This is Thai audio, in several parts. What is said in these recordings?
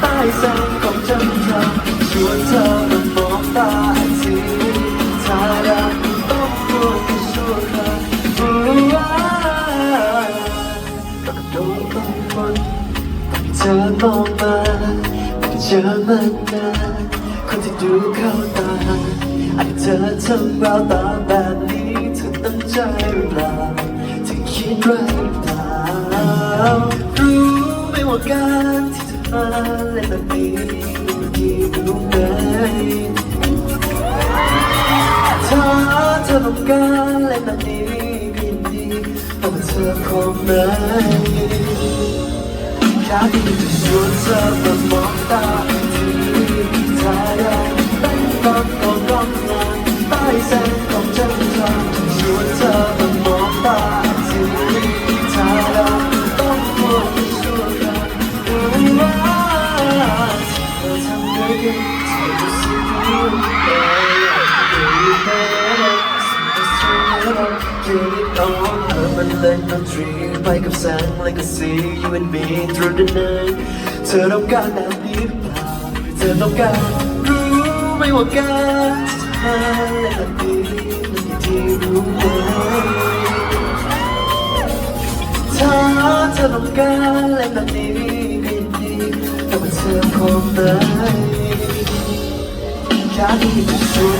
ใต้แสงของจันทราชวนเธอมามองตา ธอมองมาเจอมันนาคนที่ดูเข้าตาอาจเธอทำเราตาแบบนี้เธอตั้งใจหรือเปล่าเธอคิดไรหรือเปล่ารู้ไหมว่าการที่เธอมาเล่นแบบนี้มันดีรู้ไหมถ้าเธอต้องการเล่นแบบนี้ก็ยินดีแต่ว่าเธอคงไม่ แค่ที่จะชวนเธอมามองตาที่เธอได้ตั้งตอนก่อนร้องงานใต้แสงของจันทราชวนเธอมามองตาที่เธอได้ต้องดที่ชั่วคราวรู้ว่าเธอทำได้ดีเธอรู้สึกดีเอออยู่ได้ ยืนนอนเธอมันเล่นดนตรีไปกับแสง like a see you and me through the night เธอต้องการแบบนี้หรือเปล่าเธอต้องการรู้ไหมว่าการที่เธอเล่นแบบนี้มันดีที่รู้ไหมถ้าเธอต้องการเล่นแบบนี้ก็ยินดีแต่ว่าเธอคงไม่แค่ที่จะชวน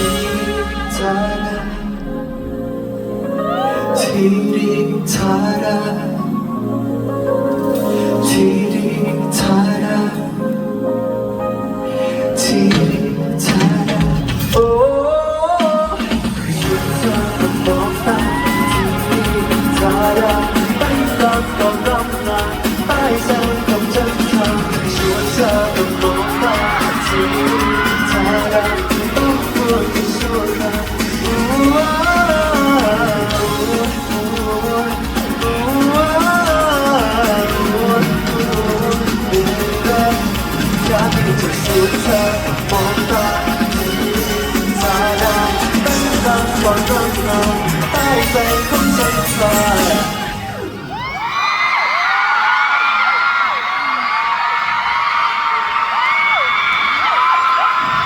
ราที่เธอได้ที่ดีเธอได้ที่ดีเธอได้ที่ดีเธอได้โอ้ชวนเธอมามองตาที่เอนร้อนเราใต้แสงของจันทรา